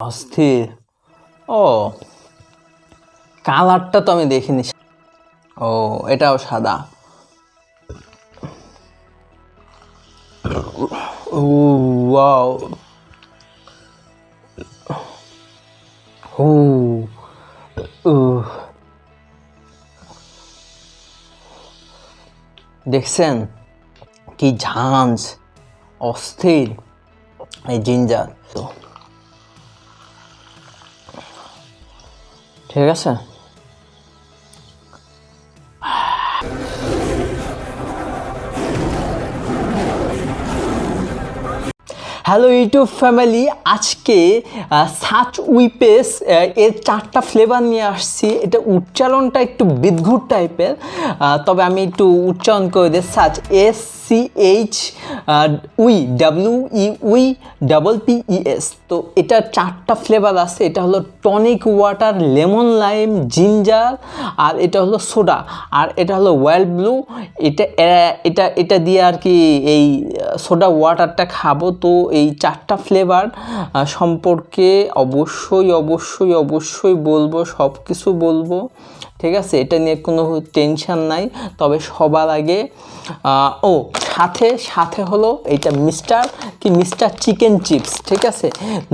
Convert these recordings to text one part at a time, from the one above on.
অস্থির। ও, কালারটা তো আমি দেখিনি। ও, এটাও সাদা। ওয়াও। ও দেখছেন? কি ঝাঁঝ অস্থির। এই জিঞ্জার। তো ঠিক আছে? হ্যালো ইউটিউব ফ্যামিলি আজকে সাচ উইপেস এর চারটা ফ্লেভার নিয়ে আসছি। এটা উচ্চারণটা একটু বিদঘুট টাইপের তবে আমি একটু উচ্চারণ করে দিই. Such S C H we W E we double P E S তো এটা চারটা ফ্লেভার আছে। এটা হলো tonic water lemon lime ginger আর এটা হলো সোডা আর এটা হলো ওয়েল ব্লু এটা এটা এটা দিয়ে আর কি এই সোডা ওয়াটারটা খাব। তো এই চারটা ফ্লেভার সম্পর্কে অবশ্যই অবশ্যই অবশ্যই বলব সব কিছু বলব। ঠিক আছে? এটা নিয়ে কোনো টেনশন নাই। তবে সবার আগে ও সাথে সাথে হলো এটা মিস্টার কি মিস্টার চিকেন চিপস ঠিক আছে?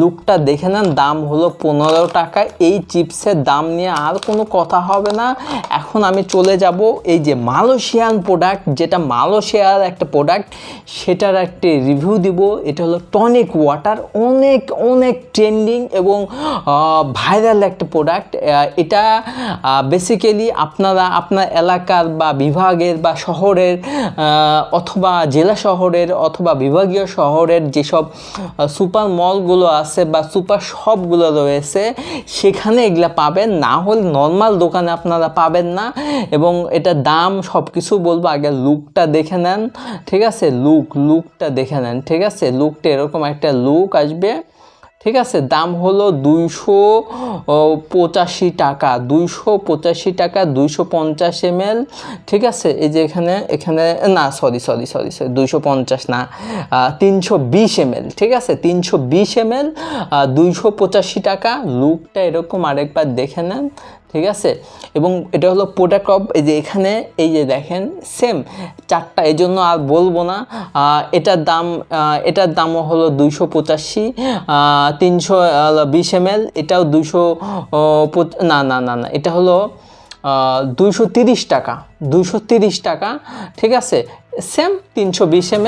লুকটা দেখে নেন দাম হলো পনেরো টাকা। এই চিপসের দাম নিয়ে আর কোনো কথা হবে না। এখন আমি চলে যাব এই যে মালয়েশিয়ান প্রোডাক্ট যেটা মালয়েশিয়ার একটা প্রোডাক্ট সেটার একটি রিভিউ দিব। এটা হলো টনিক ওয়াটার অনেক অনেক ট্রেন্ডিং এবং ভাইরাল একটা প্রোডাক্ট। এটা বেসিক্যালি আপনারা আপনার এলাকার বা বিভাগের বা শহরের আহ, অথবা জেলা শহরের অথবা বিভাগীয় শহরের যেসব সুপার মলগুলো আছে বা সুপার শপগুলো রয়েছে, সেখানে এগুলো পাবেন। না হলে নর্মাল দোকানে আপনারা পাবেন না এবং এটা দাম সব কিছু বলব। আগে লুকটা দেখে নেন, ঠিক আছে? লুক, লুকটা দেখে নেন, ঠিক আছে? লুকটা এরকম একটা লুক আসবে। ঠিক আছে? দাম হলো দুইশো পঁচাশি টাকা। দুইশো পঁচাশি টাকা, দুইশো পঞ্চাশ এমএল। ঠিক আছে? এই যে এখানে এখানে, না সরি সরি সরি সরি দুইশো পঞ্চাশ না। তিনশো বিশ এমএল। ঠিক আছে? তিনশো বিশ এমএল দুইশো পঁচাশি টাকা। লুকটা এরকম আরেকবার দেখে নেন। ঠিক আছে? এবং এটা হলো প্রোডাক্ট অফ এই যে এখানে, এই যে দেখেন সেম চারটা, এই জন্য আর বলব না। এটার দাম এটার দামও হলো দুইশো পঁচাশি তিনশো বিশ এম এটাও দুশো না না না না। এটা হলো দুইশো তিরিশ টাকা। দুইশো তিরিশ টাকা, ঠিক আছে? সেম তিনশো বিশ এম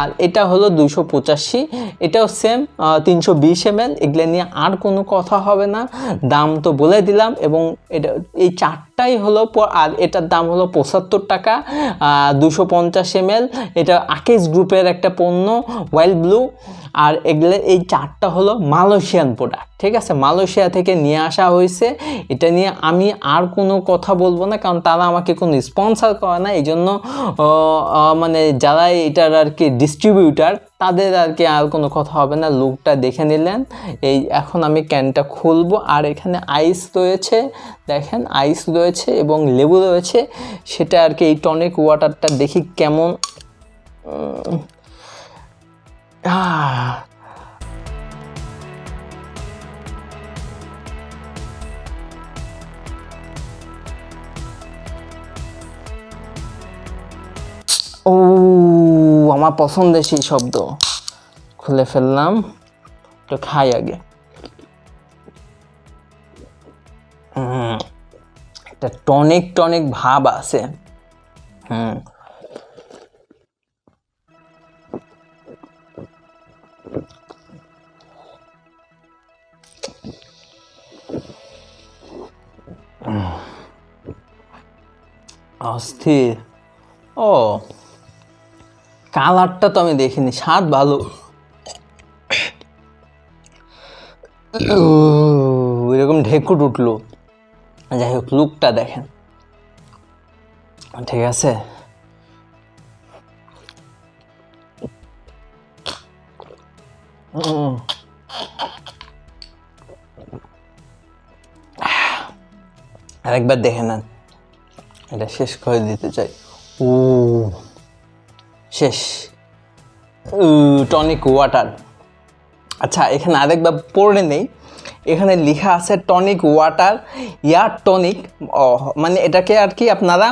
আর এটা হলো দুইশো পঁচাশি। এটাও সেম তিনশো বিশ এম এগুলো নিয়ে আর কোনো কথা হবে না। দাম তো বলে দিলাম এবং এটা, এই চারটাই হলো আর এটার দাম হলো পঁচাত্তর টাকা দুশো পঞ্চাশ এম এটা আকেশ গ্রুপের একটা পণ্য ওয়াইল্ড ব্লু আর এগুলো এই চারটা হলো মালয়েশিয়ান প্রোডাক্ট ঠিক আছে? মালয়েশিয়া থেকে নিয়ে আসা হয়েছে। এটা নিয়ে আমি আর কোনো কথা বলব না, কারণ তারা আমাকে কোনো স্পন্সার করে না। এই জন্য মানে যারা এটার আর কি ডিস্ট্রিবিউটার তাদের আর কি আর কোনো কথা হবে না। লুকটা দেখে নিলেন। এই এখন আমি ক্যানটা খুলবো। আর এখানে আইস রয়েছে। দেখেন আইস রয়েছে এবং লেবু রয়েছে। সেটা আর কি এই টনিক ওয়াটারটা দেখি কেমন। ও। আমার পছন্দের সেই শব্দ। খুলে ফেললাম তো খাই আগে। একটা টনিক টনিক ভাব আছে। হুম। অস্থির। ও। কালারটা তো আমি দেখিনি, স্বাদ ভালো। এরকম ঢেকুট উঠল। যাই হোক, লুকটা দেখেন। ঠিক আছে। আরেকবার দেখে নেন। এটা শেষ করে দিতে চাই। ও শেষ। টনিক ওয়াটার আচ্ছা এখানে আরেকবার পড়ে নেই। এখানে লেখা আছে টনিক ওয়াটার ইয়ার টনিক মানে এটাকে আর কি আপনারা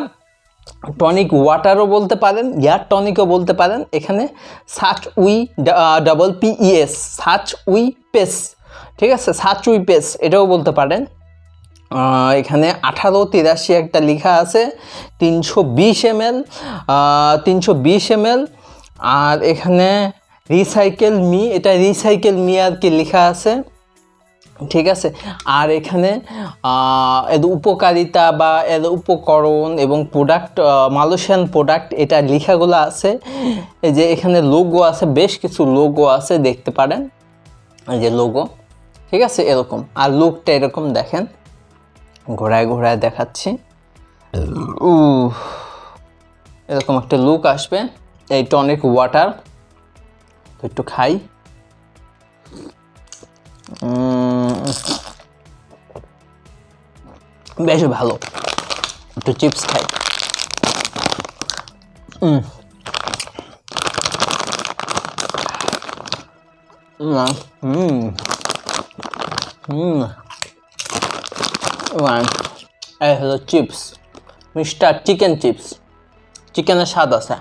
টনিক ওয়াটারও বলতে পারেন ইয়ার টনিকও বলতে পারেন। এখানে সাচ we double P E S Schweppes ঠিক আছে? সাচ উই পেস এটাও বলতে পারেন। এখানে আঠারো, তিরাশি একটা লেখা আছে, তিনশো বিশ এম এল তিনশো বিশ এম এল আর এখানে রিসাইকেল মি এটা রিসাইকেল মি আর কি লেখা আছে, ঠিক আছে? আর এখানে এর উপকারিতা বা এর উপকরণ এবং প্রোডাক্ট মালয়েশিয়ান প্রোডাক্ট এটা লেখাগুলো আছে। এই যে এখানে লোগো আছে, বেশ কিছু লোগো আছে, দেখতে পারেন। যে লোগো ঠিক আছে? এরকম। আর লুকটা এরকম দেখেন। ঘোরায় ঘোরায় দেখাচ্ছি। উহ, এরকম একটা লুক আসবে। এই টনিক ওয়াটার তো একটু খাই। বেশ ভালো। একটু চিপস খাই। না, হুম হুম ওয়ান এই হলো চিপস মিস্টার চিকেন চিপস চিকেনের স্বাদ আছে।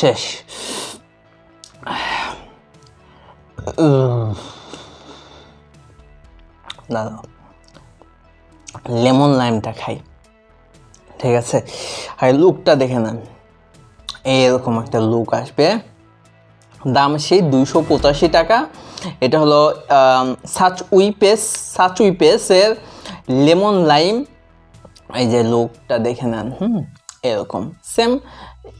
শেষ। দাদা লেমন লাইমটা খাই, ঠিক আছে? আর লুকটা দেখে নেন, এরকম একটা লুক আসবে। দাম সেই দুইশো পঁচাশি টাকা। এটা হলো সাচ উইপেস সাচ উইপেসের লেমন লাইম। এই যে লুকটা দেখে নেন, হুম, এরকম সেম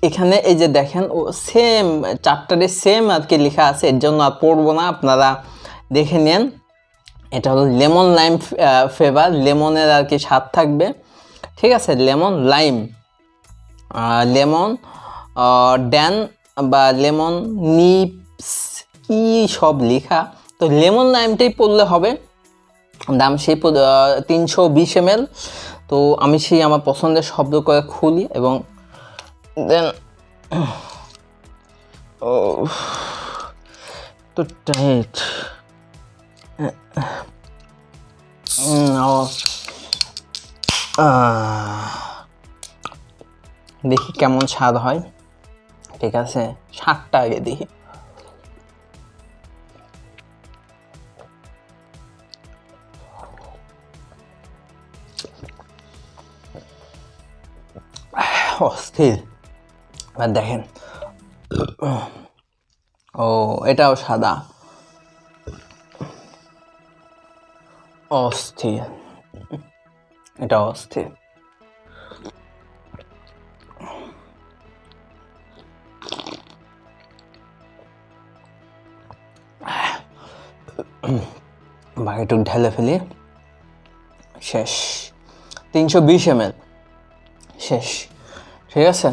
এখানে এই যে দেখেন, ও সেম চারটারে সেম আর কি লেখা আছে, এর জন্য আর পড়ব না, আপনারা দেখে নেন। এটা হলো লেমন লাইম ফ্লেভার। লেমনের আর কি স্বাদ থাকবে। ঠিক আছে, লেমন, লাইম। লেমন ড্যান বা লেমন নিপস কি সব লেখা? তো লেমন লাইমটাই পড়লে হবে। দাম সেই তিনশো বিশ এম তো আমি সেই আমার পছন্দের শব্দ করে খুলি এবং দেন তো টাইট দেখি কেমন স্বাদ হয়। ঠিক আছে স্বাদটা আগে দেখি। অস্থির। দেখেন ও এটাও সাদা। অস্থির। এটা অস্থির। বাকিটুক ঢেলে ফেলি। শেষ। তিনশো বিশ এম এল শেষ। ঠিক আছে?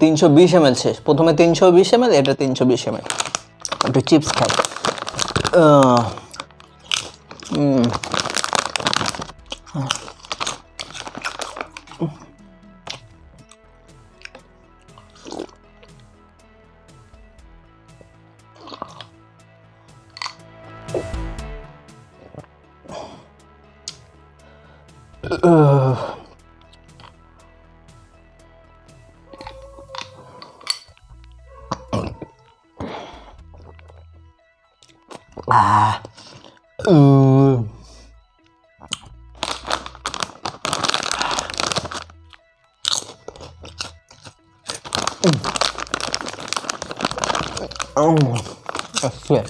তিনশো বিশ এম এল শেষ। প্রথমে তিনশো বিশ এম এল এটা তিনশো বিশ এম একটু চিপস খাই। 음. 아, 으. It.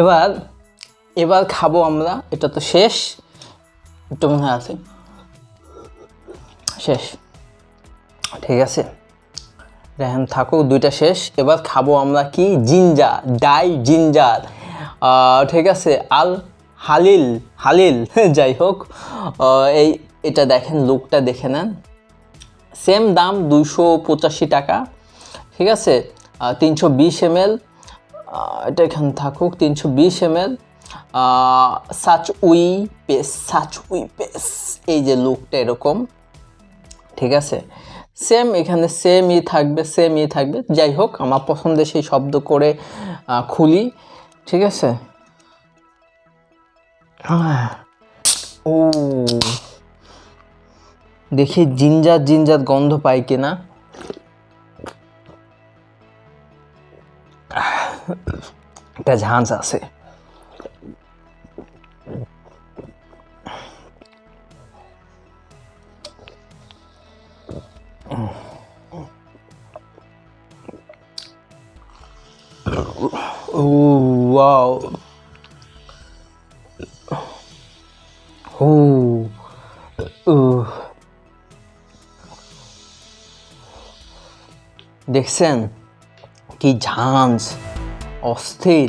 এবার এবার খাব আমরা, এটা তো শেষ। একটু মনে আছে। শেষ। ঠিক আছে। রেহান থাকুক দুইটা শেষ। এবার খাব আমরা কি? Ginger, dry ginger. ঠিক আছে, আল হালিল হালিল। যাই হোক এই, এটা দেখেন লুকটা দেখে নেন। সেম দাম দুইশো পঁচাশি টাকা, ঠিক আছে? তিনশো বিশ এম এটা এখানে থাকুক, তিনশো বিশ M L such we pace such we pace এই যে লুকটা এরকম, ঠিক আছে? সেম এখানে সেম ই থাকবে সেম ই থাকবে। যাই হোক, আমার পছন্দের সেই শব্দ করে খুলি, ঠিক আছে? ও। দেখি জিঞ্জার জিঞ্জার গন্ধ পাই কিনা। একটা ঝাঁঝ আছে। দেখছেন কি ঝাঁঝ অস্থির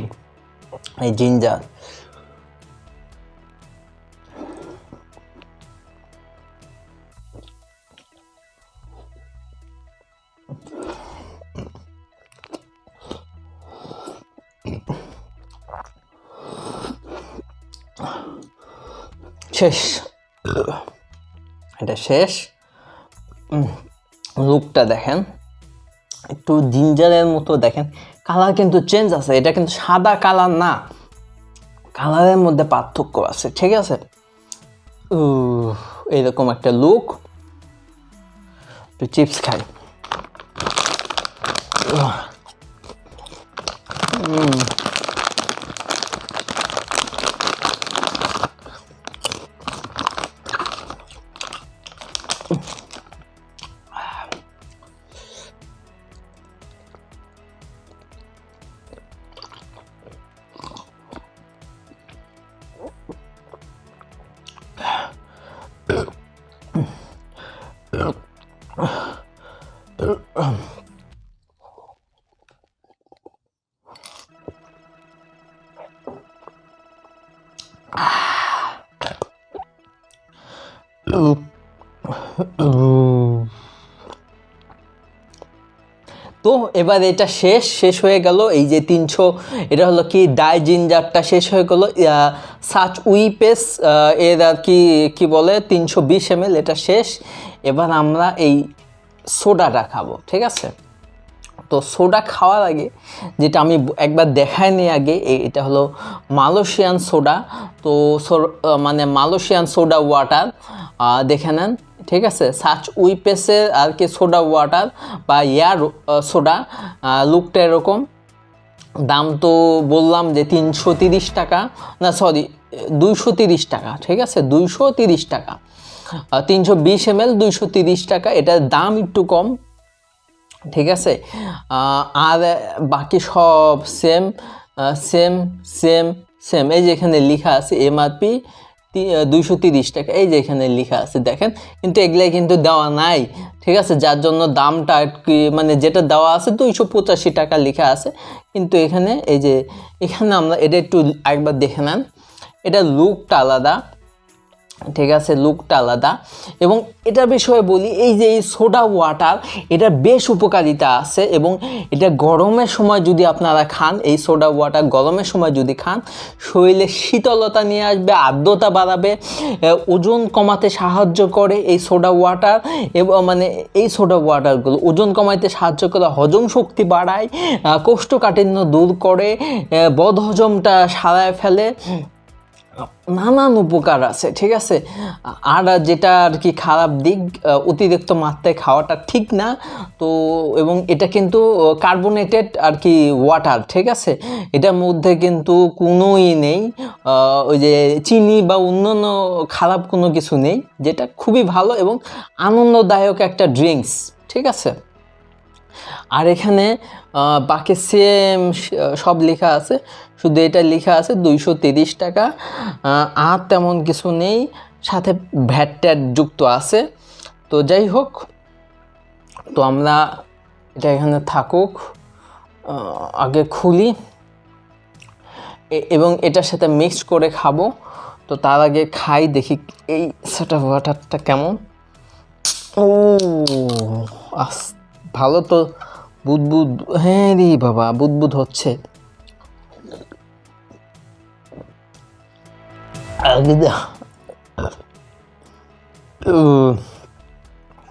এই জিঞ্জার। শেষ। এটা শেষ। লুকটা দেখেন। একটু জিঞ্জারের মতো দেখেন। কালার কিন্তু চেঞ্জ আছে, এটা কিন্তু সাদা কালার না। কালারের মধ্যে পার্থক্য আছে, ঠিক আছে? এরকম একটা লুক একটু চিপস খাই। উহ। তো এবার এটা শেষ শেষ হয়ে গেল। এই যে তিনশো, এটা হলো কি ডাই জিঞ্জারটা শেষ হয়ে গেল। সাচ উইপেস এর আর কি কি বলে, তিনশো বিশ এম এটা শেষ। এবার আমরা এই সোডাটা খাব, ঠিক আছে? তো সোডা খাওয়ার আগে যেটা আমি একবার দেখাই নি আগে এটা হলো মালয়েশিয়ান সোডা। তো মানে মালয়েশিয়ান সোডা ওয়াটার দেখে নেন, ঠিক আছে? সাচ উইপেসের আর কি সোডা ওয়াটার বা এয়ার সোডা লুকটা এরকম। দাম তো বললাম যে তিনশো তিরিশ টাকা, না সরি, দুইশো তিরিশ টাকা, ঠিক আছে? দুইশো তিরিশ টাকা। তিনশো বিশ এম এল দুইশো তিরিশ টাকা। এটার দাম একটু কম ঠিক আছে? আর বাকি সব সেম সেম সেম সেম এই যে এখানে লেখা আছে এমআরপি দুইশো তিরিশ টাকা। এই যে এখানে লেখা আছে, দেখেন? কিন্তু এগুলাই কিন্তু দেওয়া নাই, ঠিক আছে? যার জন্য দামটা মানে যেটা দেওয়া আছে দুইশো পঁচাশি টাকা লেখা আছে। কিন্তু এখানে, এই যে, এখানে আমরা এটা একটু একবার দেখে নেন। এটা লুকটা আলাদা। ঠিক আছে লুকটা আলাদা। এবং এটা বিষয়ে বলি, এই যে এই সোডা ওয়াটার এটা বেশ উপকারিতা আছে এবং এটা গরমের সময় যদি আপনারা খান, এই সোডা ওয়াটার গরমের সময় যদি খান, শরীরে শীতলতা নিয়ে আসবে, আর্দ্রতা বাড়াবে ওজন কমাতে সাহায্য করে এই সোডা ওয়াটার এবং মানে এই সোডা ওয়াটারগুলো ওজন কমাইতে সাহায্য করে হজম শক্তি বাড়ায় কোষ্ঠকাঠিন্য দূর করে বদ হজমটা সারায় ফেলে। নানান উপকার আছে, ঠিক আছে? আর যেটা আর কি খারাপ দিক অতিরিক্ত মাত্রায় খাওয়াটা ঠিক না, তো এবং এটা কিন্তু কার্বোনেটেড আর কি ওয়াটার ঠিক আছে? এটার মধ্যে কিন্তু কোনোই নেই ওই যে চিনি বা অন্যান্য খারাপ কোনো কিছু নেই, যেটা খুবই ভালো এবং আনন্দদায়ক একটা ড্রিঙ্কস ঠিক আছে? আর এখানে বাকি সেম সব লেখা আছে। শুধু এটা লেখা আছে দুইশো তিরিশ টাকা। আর তেমন কিছু নেই। সাথে ভ্যাট ট্যাট যুক্ত আছে। তো যাই হোক, তো আমরা এটা এখানে থাকুক আগে খুলি। এবং এটার সাথে মিক্স করে খাব। তো তার আগে খাই, দেখি এই সেটা ওয়াটারটা কেমন। ও আস ভালো তো বুদবুদ হ্যাঁ রে বাবা, বুদবুদ হচ্ছে।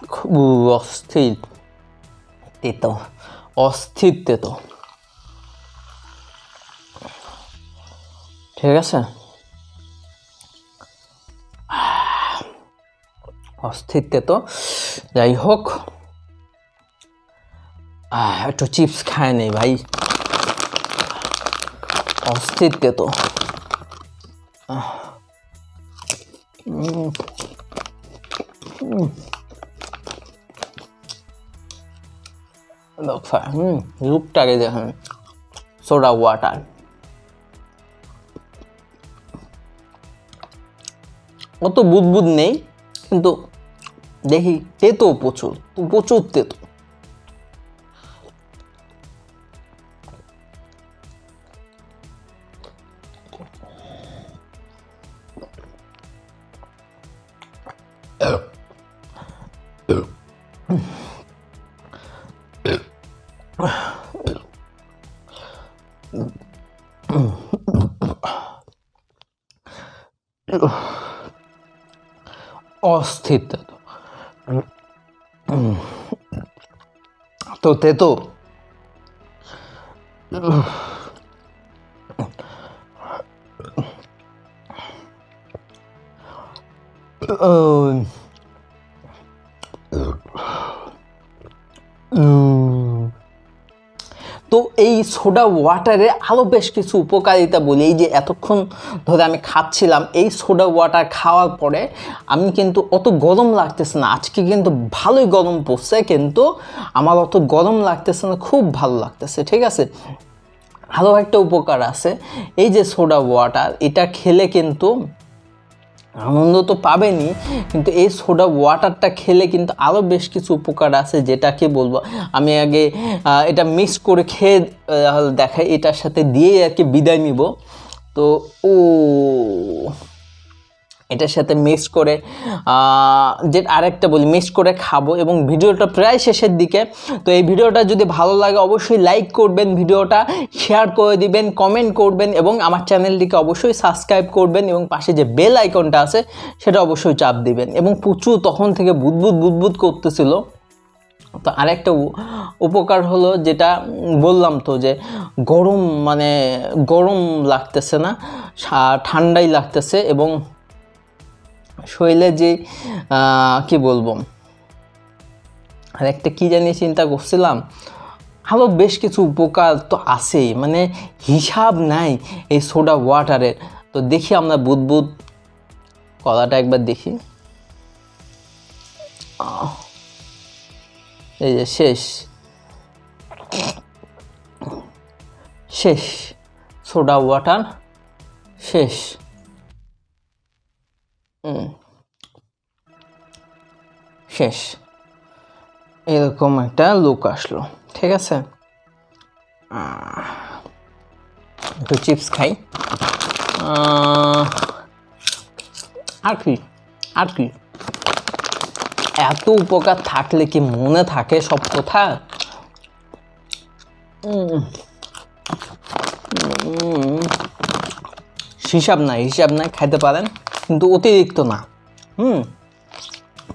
খুব অস্থির। তেতো অস্থির তেতো। ঠিক আছে? অস্থির তেতো। যাই হোক। একটু চিপস খায় নেই ভাই। উম। লোকফা, হুম রূপটাকে দেখেন। সোডা ওয়াটার অত বুদবুদ নেই কিন্তু দেখি তেতো প্রচুর প্রচুর তেতো। অস্থির তেতো তো তেতো উম, এই সোডা ওয়াটারে আরও বেশ কিছু উপকারিতা বলি। এই যে এতক্ষণ ধরে আমি খাচ্ছিলাম, এই সোডা ওয়াটার খাওয়ার পরে আমি কিন্তু অত গরম লাগতেছে না। আজকে কিন্তু ভালোই গরম পড়ছে, কিন্তু আমার অত গরম লাগতেছে না, খুব ভালো লাগতেছে, ঠিক আছে? আরও একটা উপকার আছে। এই যে সোডা ওয়াটার এটা খেলে কিন্তু আনন্দ তো পাবেনই, কিন্তু এই সোডা ওয়াটারটা খেলে কিন্তু আরও বেশ কিছু উপকার আছে যেটাকে বলব। আমি আগে এটা মিক্স করে খেয়ে দেখাই, এটার সাথে দিয়েই আর কি বিদায় নিব। তো, ও এটার সাথে মিক্স করে যে আরেকটা বলি মিক্স করে খাব এবং ভিডিওটা প্রায় শেষের দিকে। তো এই ভিডিওটা যদি ভালো লাগে, অবশ্যই লাইক করবেন ভিডিওটা শেয়ার করে দিবেন কমেন্ট করবেন এবং আমার চ্যানেলটিকে অবশ্যই সাবস্ক্রাইব করবেন এবং পাশে যে বেল আইকনটা আছে, সেটা অবশ্যই চাপ দিবেন। এবং প্রচুর তখন থেকে বুদবুদ বুদবুদ করতেছিল। তো আরেকটা উপকার হলো যেটা বললাম তো যে গরম মানে গরম লাগতেছে না ঠান্ডাই লাগতেছে এবং শরীরে যে কি বলব? আর একটা কী জানি চিন্তা করছিলাম আরও বেশ কিছু উপকার তো আছেই মানে হিসাব নাই এই সোডা ওয়াটারের তো দেখি আমরা বুদবুদ কলাটা একবার দেখি। এই যে শেষ। শেষ। সোডা ওয়াটার শেষ। শেষ। এরকম একটা লুক আসলো, ঠিক আছে? একটু চিপস খাই। আর কি? আর কি? এত উপকার থাকলে কি মনে থাকে সব কথা। হিসাব নাই হিসাব নাই, খাইতে পারেন? কিন্তু অতিরিক্ত না। হুম?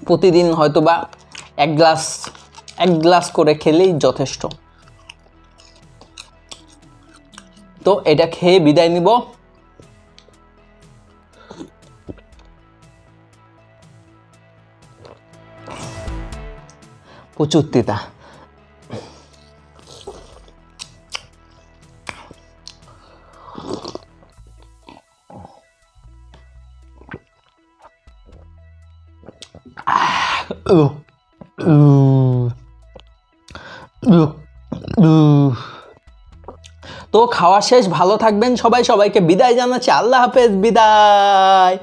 প্রতিদিন হয়তো বা এক গ্লাস এক গ্লাস করে খেলেই যথেষ্ট। তো এটা খেয়ে বিদায় নিব। প্রচুর তিতা। খাওয়া শেষ ভালো থাকবেন সবাই সবাইকে বিদায় জানাচ্ছি। আল্লাহ হাফেজ বিদায়।